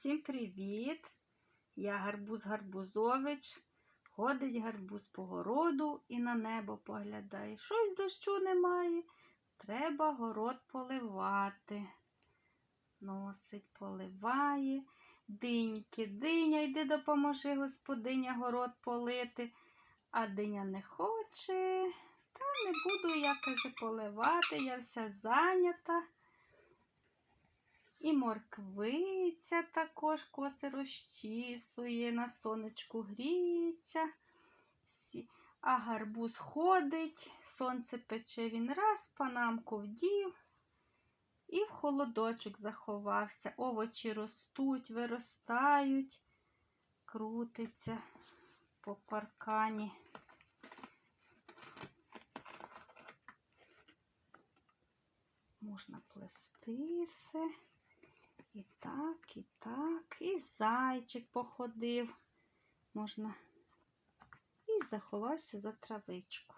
Всім привіт! Я Гарбуз Гарбузович. Ходить гарбуз по городу і на небо поглядає. Щось дощу немає. Треба город поливати. Носить, поливає. Диньки, диня, йди допоможи господиня город полити. А диня не хоче. Та не буду я, каже, поливати, я вся зайнята. І морквиця також коси розчісує, на сонечку гріється. А гарбуз ходить, сонце пече, він раз панамку вдів і в холодочок заховався. Овочі ростуть, виростають, крутиться по паркані. Можна плести все. І так, і так. І зайчик походив. Можна. І заховався за травичку.